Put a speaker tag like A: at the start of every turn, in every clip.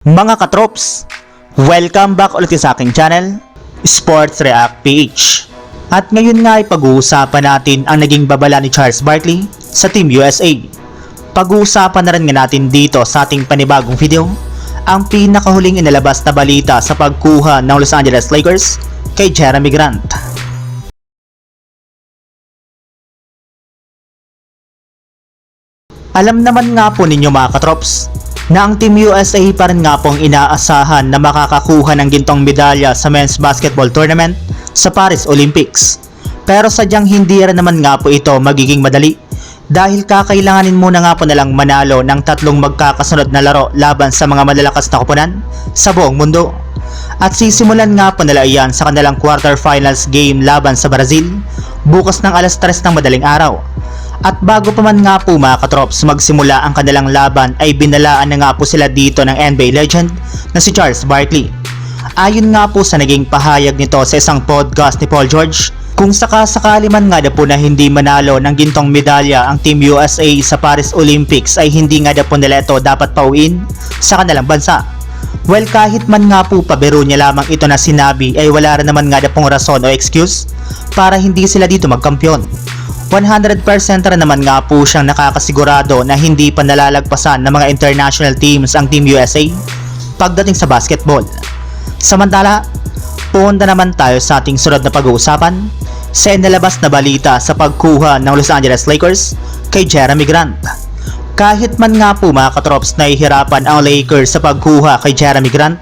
A: Mga katrops, welcome back ulit sa aking channel, Sports React PH. At ngayon nga ay pag-uusapan natin ang naging babala ni Charles Barkley sa Team USA. Pag-uusapan na rin nga natin dito sa ating panibagong video, ang pinakahuling inalabas na balita sa pagkuha ng Los Angeles Lakers kay Jeremy Grant. Alam naman nga po ninyo mga katrops na ang Team USA pa rin nga pong inaasahan na makakakuha ng gintong medalya sa men's basketball tournament sa Paris Olympics. Pero sadyang hindi rin naman nga po ito magiging madali dahil kakailanganin muna nga po nalang manalo ng tatlong magkakasunod na laro laban sa mga malalakas na koponan sa buong mundo. At sisimulan nga po nila iyan sa kanilang quarterfinals game laban sa Brazil bukas ng alas 3 ng madaling araw. At bago pa man nga po mga katrops magsimula ang kanilang laban ay binalaan na nga po sila dito ng NBA legend na si Charles Barkley. Ayon nga po sa naging pahayag nito sa isang podcast ni Paul George, kung sakasakali man nga na po na hindi manalo ng gintong medalya ang Team USA sa Paris Olympics ay hindi nga na po nila ito dapat pauwiin sa kanilang bansa. Well kahit man nga po pabiro niya lamang ito na sinabi ay wala rin naman nga na pong rason o excuse para hindi sila dito magkampiyon. 100% rin naman nga po siyang nakakasigurado na hindi pa nalalagpasan ng mga international teams ang Team USA pagdating sa basketball. Samantala, punta naman tayo sa ating sunod na pag-uusapan sa inalabas na balita sa pagkuha ng Los Angeles Lakers kay Jeremy Grant. Kahit man nga po mga katrops na ihirapan ang Lakers sa pagkuha kay Jeremy Grant,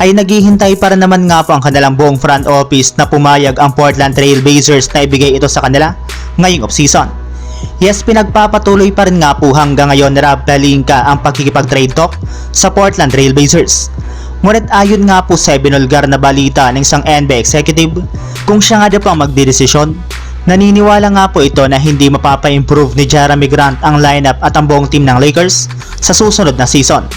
A: ay naghihintay pa rin naman nga po ang kanilang buong front office na pumayag ang Portland Trail Blazers na ibigay ito sa kanila ngayong offseason. Yes, pinagpapatuloy pa rin nga po hanggang ngayon ni Rob Pelinka ang pagkikipag-trade talk sa Portland Trail Blazers. Ngunit ayon nga po sa binulgar na balita ng isang NBA executive, kung siya nga daw po ang magdidesisyon, naniniwala nga po ito na hindi mapapa-improve ni Jeremy Grant ang lineup at ang buong team ng Lakers sa susunod na season.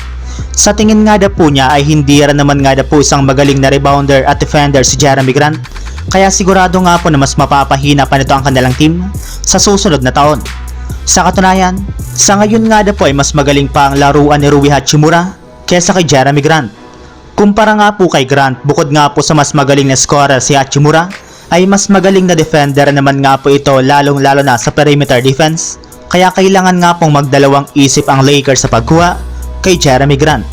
A: Sa tingin nga daw po niya ay hindi rin naman nga daw po isang magaling na rebounder at defender si Jeremy Grant kaya sigurado nga po na mas mapapahina pa nito ang kanilang team sa susunod na taon. Sa katunayan, sa ngayon nga daw po ay mas magaling pa ang laruan ni Rui Hachimura kesa kay Jeremy Grant. Kumpara nga po kay Grant, bukod nga po sa mas magaling na scorer si Hachimura, ay mas magaling na defender naman nga po ito lalong lalo na sa perimeter defense. Kaya kailangan nga pong magdalawang isip ang Lakers sa pagkuha kay Jeremy Grant.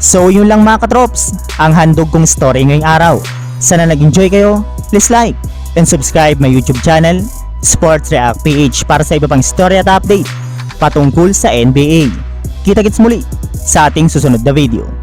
B: So yun lang mga katrops, ang handog kong story ngayong araw. Sana nag-enjoy kayo, please like and subscribe my YouTube channel, Sports React PH para sa iba pang story at update patungkol sa NBA. Kita-kits muli sa ating susunod na video.